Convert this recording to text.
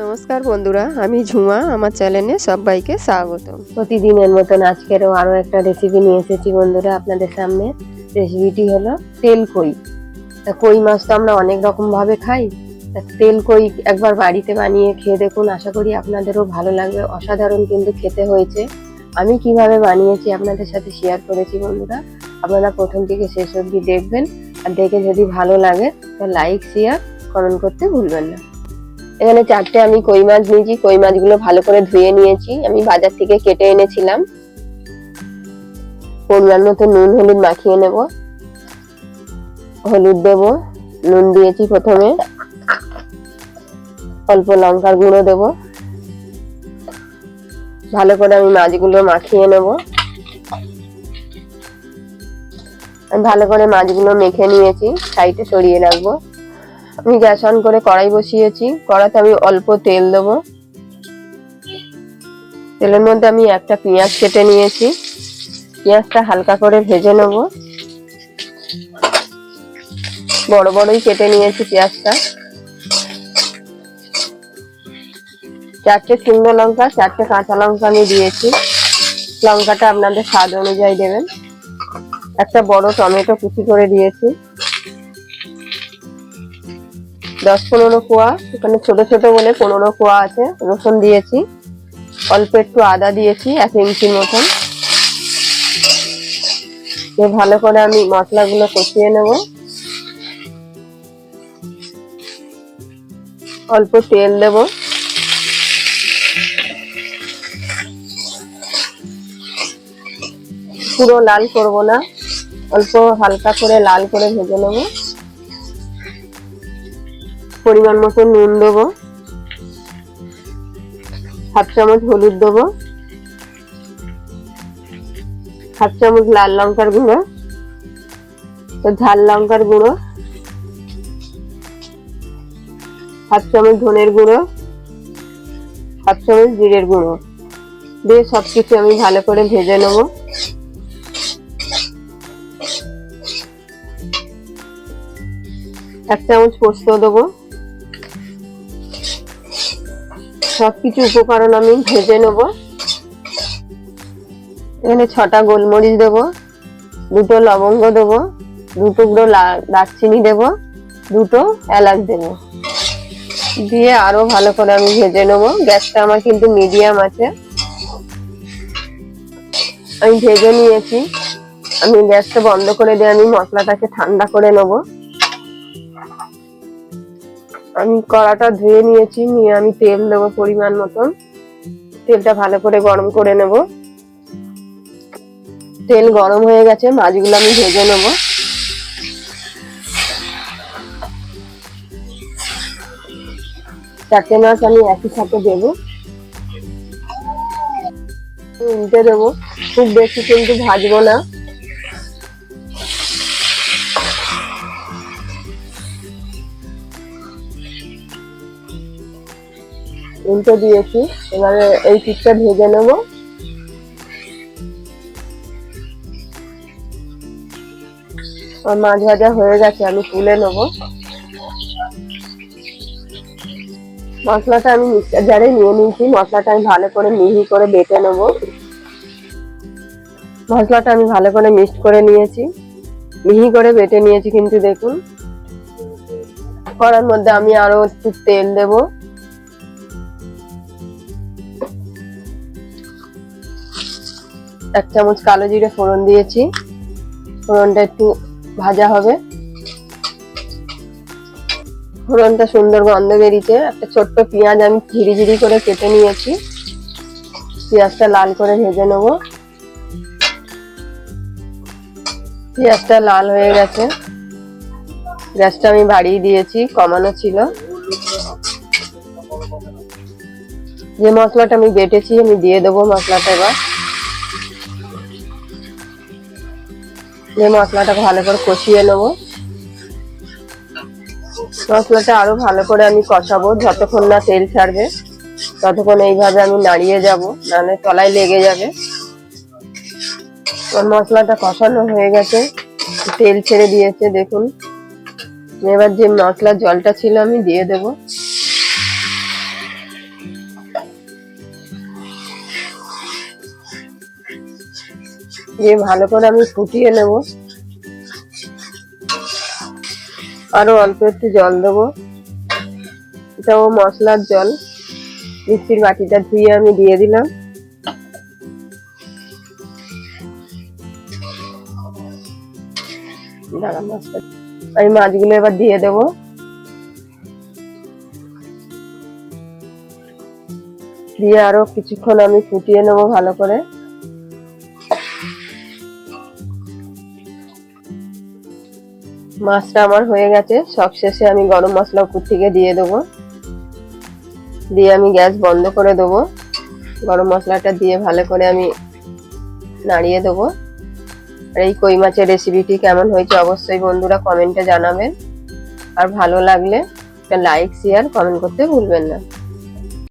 নমস্কার বন্ধুরা, আমি ঝুমা, আমার চ্যানেলে সবাইকে স্বাগত প্রতিদিনের মতন আজকেরও আরও একটা রেসিপি নিয়ে এসেছি বন্ধুরা আপনাদের সামনে। রেসিপিটি হলো তেল কই। তা কই মাছ তো আমরা অনেক রকমভাবে খাই। তা তেল কই একবার বাড়িতে বানিয়ে খেয়ে দেখুন, আশা করি আপনাদেরও ভালো লাগবে। অসাধারণ কিন্তু খেতে হয়েছে। আমি কীভাবে বানিয়েছি আপনাদের সাথে শেয়ার করেছি বন্ধুরা। আপনারা প্রথম থেকে শেষ অবধি দেখবেন। আর দেখে যদি ভালো লাগে, তো লাইক শেয়ার কমেন্ট করতে ভুলবেন না। এখানে চারটে আমি কই মাছ নিয়েছি, কই মাছগুলো ভালো করে ধুয়ে নিয়েছি। আমি বাজার থেকে কেটে এনেছিলাম। পরিমাণ মতো নুন, হলুদ মাখিয়ে নেব। হলুদ দেব, নুন দিয়েছি প্রথমে। অল্প লঙ্কার গুঁড়ো দেব। ভালো করে আমি মাছগুলো মাখিয়ে নেব। আমি ভালো করে মাছগুলো মেখে নিয়েছি, সাইডে সরিয়ে রাখব। আমি গ্যাস অন করে কড়াই বসিয়েছি। কড়াতে আমি অল্প তেল দেব। তেলের মধ্যে আমি একটা পেঁয়াজ কেটে নিয়েছি। পেঁয়াজটা হালকা করে ভেজে নেব। বড় বড়ই কেটে নিয়েছি পেঁয়াজটা। চারটে শুকনো লঙ্কা, চারটে কাঁচা লঙ্কা আমি দিয়েছি। লঙ্কাটা আপনাদের স্বাদ অনুযায়ী দেবেন। একটা বড় টমেটো কুচি করে দিয়েছি। দশ পনেরো কোয়া এখানে ছোট ছোট বলে পনেরো কোয়া আছে। রসুন দিয়েছি। অল্প একটু আদা দিয়েছি, এক ইঞ্চির মতন। ভালো করে আমি মশলাগুলো কষিয়ে নেব। অল্প তেল দেব। পুরো লাল করব না। অল্প হালকা করে লাল করে ভেজে নেব। পরিমাণ মতো নুন দেবো। হাফ চামচ হলুদ দেবো। হাফ চামচ লাল লঙ্কার গুঁড়ো। ঝাল লঙ্কার গুঁড়ো। হাফ চামচ ধনের গুঁড়ো। হাফ চামচ জিরের গুঁড়ো। দিয়ে সব কিছু আমি ভালো করে ভেজে নেব। এক চামচ পোস্ত দেবো। সবকিছু উপকরণ আমি ভেজে নেব। এখানে ছটা গোলমরিচ দেব, দুটো লবঙ্গ দেব, দু টুকরো দারচিনি দেব, দুটো এলাচ দেব। দিয়ে আরও ভালো করে আমি ভেজে নেব। গ্যাসটা আমার কিন্তু মিডিয়াম আছে। আমি ভেজে নিয়েছি। আমি গ্যাসটা বন্ধ করে দিয়ে আমি মশলাটাকে ঠান্ডা করে নেব। আমি কড়াটা ধুয়ে নিয়েছি, নিয়ে আমি তেল দেবো পরিমাণ মতন। তেলটা ভালো করে গরম করে নেব। তেল গরম হয়ে গেছে, মাছগুলো আমি ভেজে নেব। চারটে মাছ আমি একই সাথে দেবো। উল্টে দেবো। খুব বেশি কিন্তু ভাজবো না। উল্টে দিয়েছি। এবারে এই পিঠটা ভেজে নেব। মাছ ভাজা হয়ে গেছে, আমি তুলে নেব। মশলাটা আমি মিক্সার জারে নিয়ে নিয়েছি। মশলাটা আমি ভালো করে মিহি করে বেটে নেব। মশলাটা আমি ভালো করে মিক্সড করে নিয়েছি। মিহি করে বেটে নিয়েছি কিন্তু দেখুন। করার মধ্যে আমি আরও একটু তেল দেবো। এক চামচ কালো জিরে ফোড়ন দিয়েছি। ফোড়নটা একটু ভাজা হবে। ফোড়নটা সুন্দর গন্ধ বেরিয়েছে। একটা ছোট্ট পেঁয়াজ আমি ঝিরি ঝিরি করে কেটে নিয়েছি। পেঁয়াজটা লাল করে ভেজে নেব। পেঁয়াজটা লাল হয়ে গেছে। গ্যাসটা আমি বাড়িয়ে দিয়েছি, কমানো ছিল। যে মশলাটা আমি বেটেছি, আমি দিয়ে দেবো মশলাটা এবার। দিয়ে মশলাটা ভালো করে কষিয়ে নেব। মশলাটা আরও ভালো করে আমি কষাবো, যতক্ষণ না তেল ছাড়বে, ততক্ষণ এইভাবে আমি নাড়িয়ে যাব, নাহলে তলায় লেগে যাবে। মশলাটা কষানো হয়ে গেছে, তেল ছেড়ে দিয়েছে, দেখুন। এবার যে মশলার জলটা ছিল আমি দিয়ে দেব। দিয়ে ভালো করে আমি ফুটিয়ে নেব। আরও অল্প একটু জল দেবো। এটাও মশলার জল। মিক্সির বাটিটা ধুয়ে আমি দিয়ে দিলাম। আমি মাছগুলো এবার দিয়ে দেবো। দিয়ে আরও কিছুক্ষণ আমি ফুটিয়ে নেব ভালো করে। মাছটা আমার হয়ে গেছে। সব শেষে আমি গরম মশলা উপর থেকে দিয়ে দেবো। দিয়ে আমি গ্যাস বন্ধ করে দেবো। গরম মশলাটা দিয়ে ভালো করে আমি নাড়িয়ে দেবো। আর এই কই মাছের রেসিপিটি কেমন হয়েছে অবশ্যই বন্ধুরা কমেন্টে জানাবেন। আর ভালো লাগলে একটা লাইক শেয়ার কমেন্ট করতে ভুলবেন না।